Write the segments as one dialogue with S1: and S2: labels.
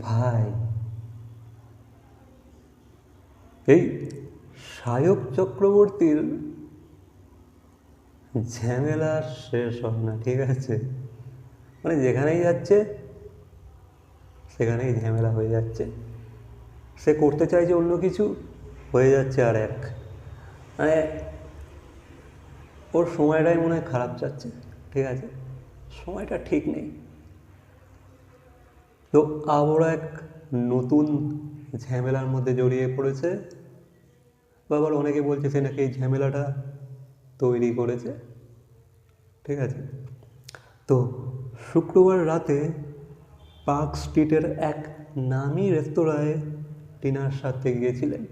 S1: ভাই। এই সায়ক চক্রবর্তীর ঝামেলা শেষ হয় না, ঠিক আছে? মানে যেখানেই যাচ্ছে, সেখানেই ঝামেলা হয়ে যাচ্ছে। সে করতে চাইছে অন্য কিছু, হয়ে যাচ্ছে আর এক। মানে ওর সময়টাই মনে হয় খারাপ যাচ্ছে, ঠিক আছে? সময়টা ঠিক নেই। তো আবারও এক নতুন ঝামেলার মধ্যে জড়িয়ে পড়েছে। বা আবার অনেকে বলছে সে নাকি এই ঝামেলাটা তৈরি করেছে। ঠিক আছে? তো শুক্রবার রাতে পার্ক স্ট্রিটের এক নামি রেস্তোরাঁয় ডিনার সাথে গিয়েছিলেন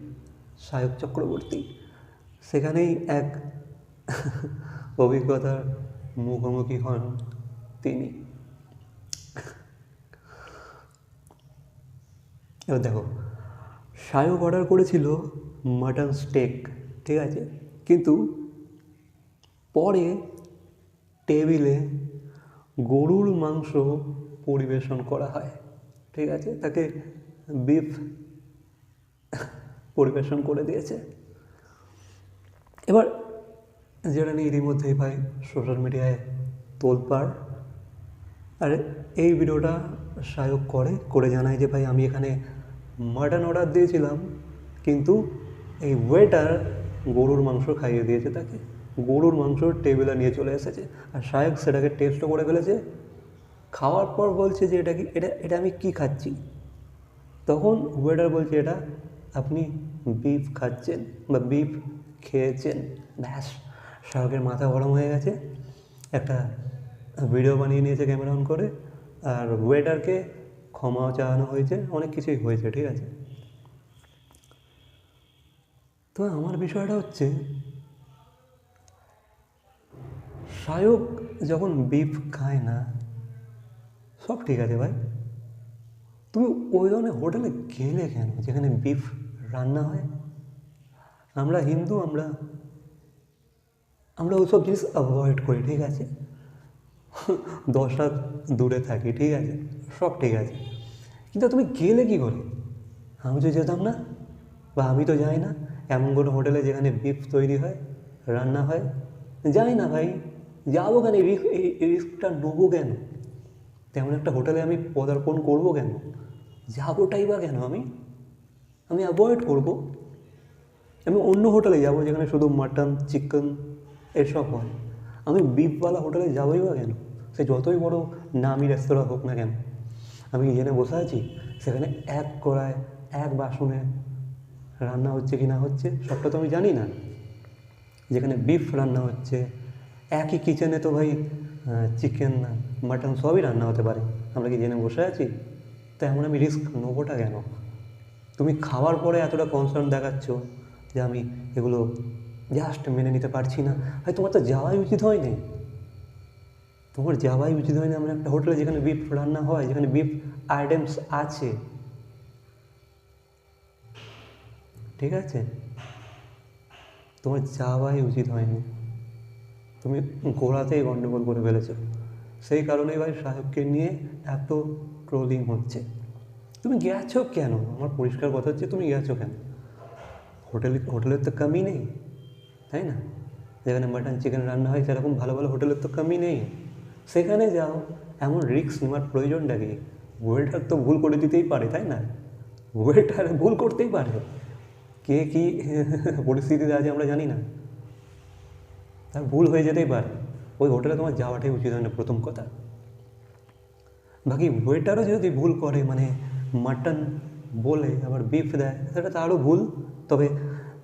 S1: সায়ক চক্রবর্তী। সেখানেই এক অভিজ্ঞতার মুখোমুখি হন তিনি। এবার দেখো সায়ক অর্ডার করেছিল মাটন স্টেক ঠিক আছে? কিন্তু পরে টেবিলে গরুর মাংস পরিবেশন করা হয়, ঠিক আছে? তাকে বিফ পরিবেশন করে দিয়েছে। এবার যেটা নিয়ে ইতিমধ্যেই ভাই সোশ্যাল মিডিয়ায় তোলপাড়, আর এই ভিডিওটা সায়ক করে করে জানায় যে ভাই আমি এখানে মাটন অর্ডার দিয়েছিলাম, কিন্তু এই ওয়েটার গরুর মাংস খাইয়ে দিয়েছে তাকে। গরুর মাংস টেবিলে নিয়ে চলে এসেছে। আর সায়ক সেটাকে টেস্টও করে ফেলেছে। খাওয়ার পর বলছে যে এটা কি, এটা এটা আমি কী খাচ্ছি? তখন ওয়েটার বলছে, এটা আপনি বিফ খাচ্ছেন বা বিফ খেয়েছেন? ব্যাস শাহরুখের মাথা গরম হয়ে গেছে। একটা ভিডিও বানিয়ে নিয়েছে ক্যামেরা অন করে। আর ওয়েটারকে ক্ষমাও চাওয়ানো হয়েছে, অনেক কিছুই হয়েছে, ঠিক আছে? তো আমার বিষয়টা হচ্ছে শায়ক যখন বিফ খায় না, সব ঠিক আছে ভাই। তুমি ওই ধরনের হোটেলে গেলে কেন? যেখানে বিফ রান্না হয়? আমরা হিন্দু, আমরা আমরা ওসব জিনিস অ্যাভয়েড করি, ঠিক আছে? দশ দূরে থাকি, ঠিক আছে? সব ঠিক আছে। কিন্তু তুমি গেলে কি করে? আমি তো যেতাম না, বা আমি তো যাই না। এমন কোনো হোটেলে যেখানে বিফ তৈরি হয়, রান্না হয়? যাই না ভাই, যাব কেন? এই রিস্কটা নেব কেন? তেমন একটা হোটেলে আমি পদার্পণ করব কেন? যাবোটাই বা কেন আমি? আমি অ্যাভয়েড করব। আমি অন্য হোটেলে যাব যেখানে শুধু মাটন চিকেন এসব হয়। আমি বিফওয়ালা হোটেলে যাবোই বা কেন? সে যতই বড় নামি রেস্তোরাঁ হোক না কেন, আমি জেনে বসে আছি? সেখানে এক কড়ায় এক বাসনে রান্না হচ্ছে কি না হচ্ছে সবটা তো আমি জানি না। যেখানে বিফ রান্না হচ্ছে, একই কিচেনে তো ভাই চিকেন মাটন সবই রান্না হতে পারে। আমরা কি জেনে বসে আছি? তো এমন আমি রিস্ক নেবোটা কেন? তুমি খাওয়ার পরে এতটা কনসার্ন দেখাচ্ছ যে আমি এগুলো জাস্ট মেনে নিতে পারছি না। ভাই, তোমার তো যাওয়াই উচিত হয়নি। তোমার যাওয়াই উচিত হয়নি। এমন একটা হোটেলে যেখানে বিফ রান্না হয়, যেখানে বিফ আইটেমস আছে। ঠিক আছে? তোমার যাওয়াই উচিত হয়নি। তুমি গোড়াতেই গণ্ডগোল করে ফেলেছো। সেই কারণেই ভাই সাহেবকে নিয়ে এত ট্রোলিং হচ্ছে। তুমি গেছো কেন? আমার পরিষ্কার কথা হচ্ছে, তুমি গেছো কেন? হোটেলে, হোটেলের তো কমই নেই। তাই না? যেখানে মাটন চিকেন রান্না হয়, সেরকম ভালো ভালো হোটেলের তো কমই নেই। সেখানে যাও, এমন রিস্ক নেওয়ার প্রয়োজনটা কি ওয়েটার তো ভুল করে দিতেই পারে, তাই না? ওয়েটার ভুল করতেই পারে। কে কী পরিস্থিতিতে আছে আমরা জানি না। তার ভুল হয়ে যেতেই পারে। ওই হোটেলে তোমার যাওয়াটাই উচিত হয় না, প্রথম কথা। বাকি ওয়েটারও যদি ভুল করে মানে মাটন বলে, আবার বিফ দেয়, সেটা তারও ভুল। তবে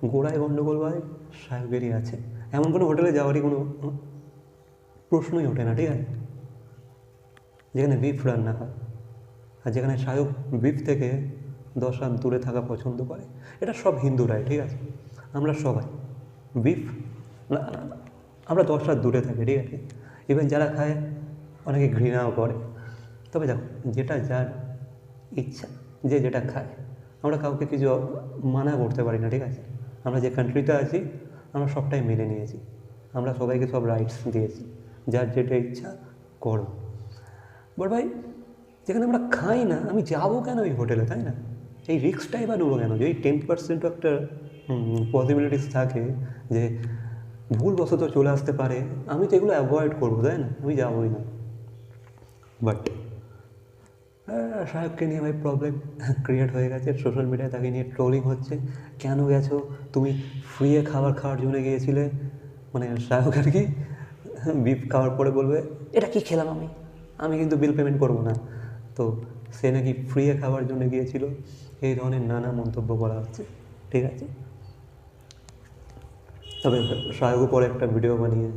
S1: গোড়ায় গণ্ডগোল ভাই সাহেবেরই আছে। এমন কোনো হোটেলে যাওয়ারই কোনো প্রশ্নই ওঠে না, ঠিক আছে? যেখানে বিফ রান্না হয়, আর যেখানে সাহেব বিফ থেকে দশ হাত দূরে থাকা পছন্দ করে। এটা সব হিন্দুরাই, ঠিক আছে? আমরা সবাই বিফ না না না, আমরা দশ হাত দূরে থাকি, ঠিক আছে? ইভেন যারা খায়, অনেকে ঘৃণাও করে। তবে দেখো, যেটা যার ইচ্ছা, যে যেটা খায়, আমরা কাউকে কিছু মানা করতে পারি না, ঠিক আছে? আমরা যে কান্ট্রিতে আছি, আমরা সবটাই মেনে নিয়েছি। আমরা সবাইকে সব রাইটস দিয়েছি। যার যেটা ইচ্ছা করো। বট ভাই, যেখানে আমরা খাই না, আমি যাব কেন ওই হোটেলে তাই না? এই রিক্সটাই বা নেব কেন? যে এই টেন পার্সেন্ট একটা পসিবিলিটিস থাকে যে ভুলবশত চলে আসতে পারে, আমি তো এগুলো অ্যাভয়েড করব, তাই না? আমি যাবোই না। বাট সাহেবকে নিয়ে ভাই প্রবলেম ক্রিয়েট হয়ে গেছে। সোশ্যাল মিডিয়ায় তাকে নিয়ে ট্রোলিং হচ্ছে। কেন গেছো? তুমি ফ্রিয়ে খাবার খাওয়ার জন্য গিয়েছিলে? মানে সাহেব আর কি বিফ খাওয়ার পরে বলবে, এটা কি খেলাম আমি? আমি কিন্তু বিল পেমেন্ট করব না। তো সে নাকি ফ্রিয়ে খাওয়ার জন্য গিয়েছিল। এই ধরনের নানা মন্তব্য করা হচ্ছে। ঠিক আছে? তবে সাহেবও পরে একটা ভিডিও বানিয়ে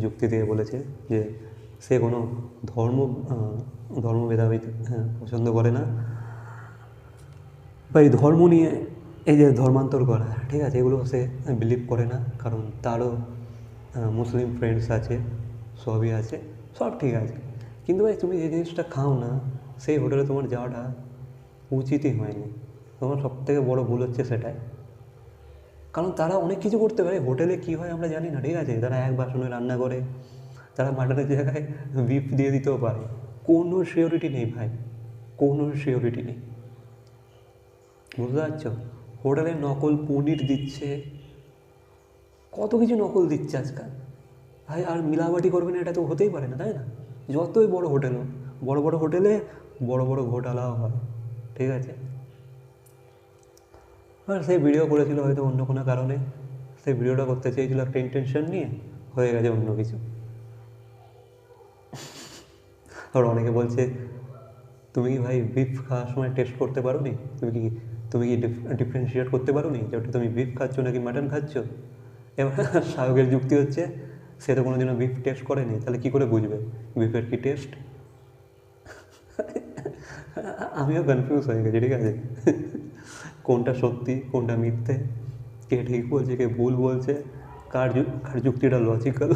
S1: যুক্তি দিয়ে বলেছে যে সে কোনো ধর্ম ধর্ম ভেদাভেদ হ্যাঁ, পছন্দ করে না। বা এই ধর্ম নিয়ে এই যে ধর্মান্তর করা ঠিক আছে এগুলো সে বিলিভ করে না। কারণ তারও মুসলিম ফ্রেন্ডস আছে সবই আছে সব ঠিক আছে। কিন্তু ভাই তুমি যে জিনিসটা খাও না সেই হোটেলে তোমার যাওয়াটা উচিতই হয়নি। তোমার সব থেকে বড়ো ভুল হচ্ছে সেটাই। কারণ তারা অনেক কিছু করতে পারে। হোটেলে কী হয় আমরা জানি না ঠিক আছে? তারা এক বাসনে রান্না করে তারা মাটনের জায়গায় বিফ দিয়ে দিতেও পারে। কোনো সিওরিটি নেই ভাই, কোনো সিওরিটি নেই। বুঝতে পারছ? হোটেলে নকল পনির দিচ্ছে। কত কিছু নকল দিচ্ছে আজকাল। ভাই, আর মিলাবাটি করবে না, এটা তো হতেই পারে না, তাই না? যতই বড় হোটেল হোক, বড় বড় হোটেলে বড় বড় ঘোটালাও হয়, ঠিক আছে? আর সেই ভিডিও করেছিল হয়তো অন্য কোনো কারণে। সেই ভিডিওটা করতে চেয়েছিল একটা ইন্টেনশন নিয়ে, হয়ে গেছে অন্য কিছু। আর অনেকে বলছে, তুমি কি ভাই বিফ খাওয়ার সময় টেস্ট করতে পারো নি তুমি কি তুমি কি ডিফারেন্সিয়েট করতে পারো নি যে ওটা তুমি বিফ খাচ্ছ নাকি মাটন খাচ্ছ? এবার শাহরুখের যুক্তি হচ্ছে, সে তো কোনো কোনোদিনও বিফ টেস্ট করেনি, তাহলে কি করে বুঝবে? বিফের কি টেস্ট আমিও কনফিউজ হয়ে গেছি, ঠিক আছে? কোনটা সত্যি, কোনটা মিথ্যে? কে ঠিক বলছে, কে ভুল বলছে? কার কার যুক্তিটা লজিক্যাল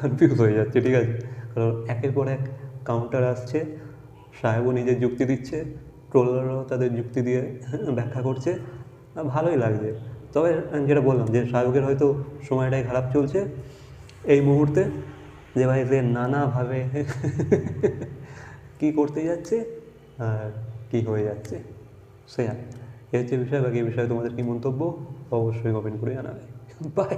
S1: কনফিউজ হয়ে যাচ্ছে, ঠিক আছে? কারণ একের পর এক কাউন্টার আসছে, সাহেবও নিজের যুক্তি দিচ্ছে, ট্রোলাররাও তাদের যুক্তি দিয়ে ব্যাখ্যা করছে, ভালোই লাগছে। তবে যেটা বললাম যে সাহেবের হয়তো সময়টাই খারাপ চলছে এই মুহূর্তে, যে ভাই সে নানাভাবে কী করতে যাচ্ছে আর কী হয়ে যাচ্ছে সে হচ্ছে বিষয়, বাকি বিষয়ে তোমাদের কী মন্তব্য অবশ্যই কমেন্ট করে জানাবে। বাই